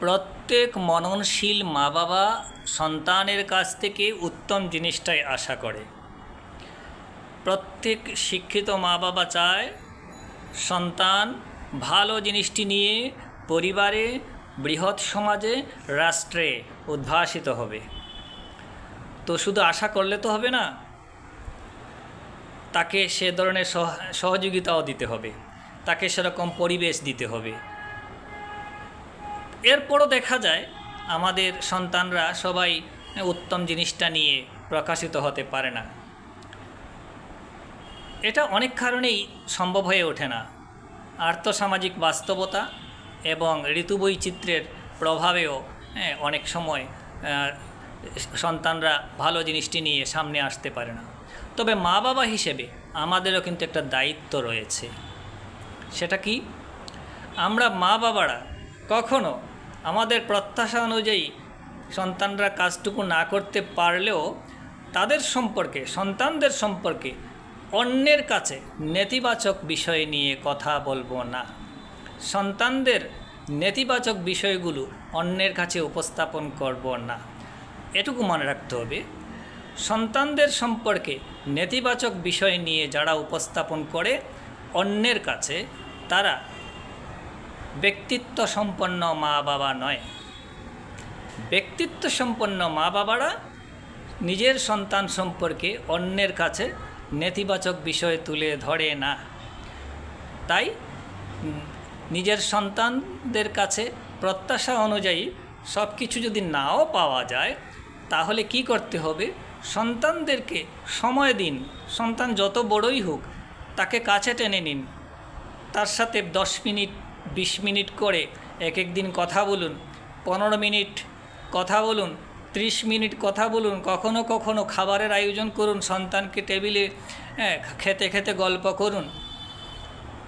প্রত্যেক মননশীল মা বাবা সন্তানের কাছ থেকে উত্তম জিনিসটাই আশা করে। প্রত্যেক শিক্ষিত মা বাবা চায় সন্তান ভালো জিনিসটি নিয়ে পরিবারে, বৃহৎ সমাজে, রাষ্ট্রে উদ্ভাসিত হবে। তো শুধু আশা করলে তো হবে না, তাকে সে ধরনের সহ- সহযোগিতাও দিতে হবে। তাকে সেরকম পরিবেশ দিতে হবে। এরপরও দেখা যায় আমাদের সন্তানরা সবাই উত্তম জিনিসটা নিয়ে প্রকাশিত হতে পারে না। এটা অনেক কারণেই সম্ভব হয়ে ওঠে না। আর্থসামাজিক বাস্তবতা এবং ঋতুবৈচিত্র্যের প্রভাবেও হ্যাঁ, অনেক সময় সন্তানরা ভালো জিনিসটি নিয়ে সামনে আসতে পারে না। তবে মা বাবা হিসেবে আমাদেরও কিন্তু একটা দায়িত্ব রয়েছে। সেটা কি? আমরা মা বাবারা কখনো আমাদের প্রত্যাশা অনুযায়ী সন্তানরা কাজটুকু না করতে পারলেও তাদের সম্পর্কে, সন্তানদের সম্পর্কে অন্যের কাছে নেতিবাচক বিষয় নিয়ে কথা বলব না। সন্তানদের নেতিবাচক বিষয়গুলো অন্যের কাছে উপস্থাপন করব না। এটুকু মনে রাখতে হবে, সন্তানদের সম্পর্কে নেতিবাচক বিষয় নিয়ে যারা উপস্থাপন করে অন্যের কাছে, তারা ব্যক্তিত্ব সম্পন্ন মা বাবা নয়। ব্যক্তিত্ব সম্পন্ন মা বাবারা নিজের সন্তান সম্পর্কে অন্যের কাছে নেতিবাচক বিষয় তুলে ধরে না। তাই নিজের সন্তানদের কাছে প্রত্যাশা অনুযায়ী সব কিছু যদি নাও পাওয়া যায়, তাহলে কি করতে হবে? সন্তানদেরকে সময় দিন। সন্তান যত বড়ই হোক, তাকে কাছে টেনে নিন। তার সাথে দশ মিনিট বিশ মিনিট করে এক এক দিন কথা বলুন পনেরো মিনিট কথা বলুন ত্রিশ মিনিট কথা বলুন কখনো কখনো খাবারের আয়োজন করুন সন্তানকে টেবিলে হ্যাঁ, খেতে খেতে গল্প করুন।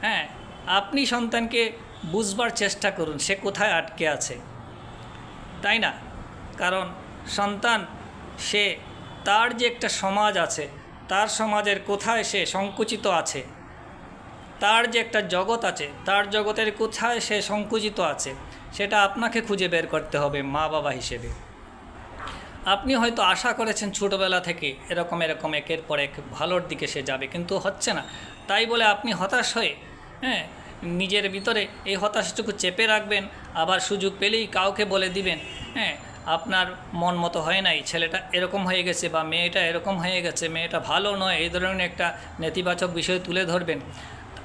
হ্যাঁ আপনি সন্তানকে বুঝবার চেষ্টা করুন সে কোথায় আটকে আছে। তাই না? কারণ সন্তান সে তার যে একটা সমাজ আছে তার সমাজের কোথায় সে সংকুচিত আছে তার যে একটা জগৎ আছে, তার জগতের কোথায় সে সংকুচিত আছে, সেটা আপনাকে খুঁজে বের করতে হবে মা বাবা হিসেবে। আপনি হয়তো আশা করেছেন ছোটোবেলা থেকে এরকম এরকম একের পর এক ভালোর দিকে সে যাবে, কিন্তু হচ্ছে না। তাই বলে আপনি হতাশ হয়ে হ্যাঁ নিজের ভিতরে এই হতাশটুকু চেপে রাখবেন, আবার সুযোগ পেলেই কাউকে বলে দিবেন হ্যাঁ আপনার মন মতো হয় নাই, ছেলেটা এরকম হয়ে গেছে বা মেয়েটা এরকম হয়ে গেছে, মেয়েটা ভালো নয়, এই ধরনের একটা নেতিবাচক বিষয় তুলে ধরবেন।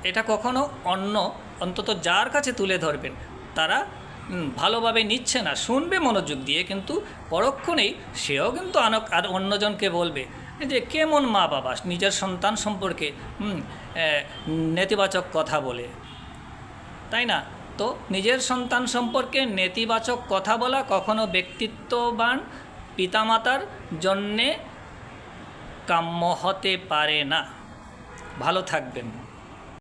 এটা কখনো অন্য, অন্তত যার কাছে তুলে ধরবেন, তারা ভালোভাবে নিচ্ছে না। শুনবে মনোযোগ দিয়ে, কিন্তু পরক্ষণেই সেও কিন্তু আর অন্যজনকে বলবে যে, কেমন মা বাবা? নিজের সন্তান সম্পর্কে নেতিবাচক কথা বলে। তাই না? তো নিজের সন্তান সম্পর্কে নেতিবাচক কথা বলা কখনো ব্যক্তিত্ববান পিতামাতার জন্যে কাম্য হতে পারে না। ভালো থাকবেন।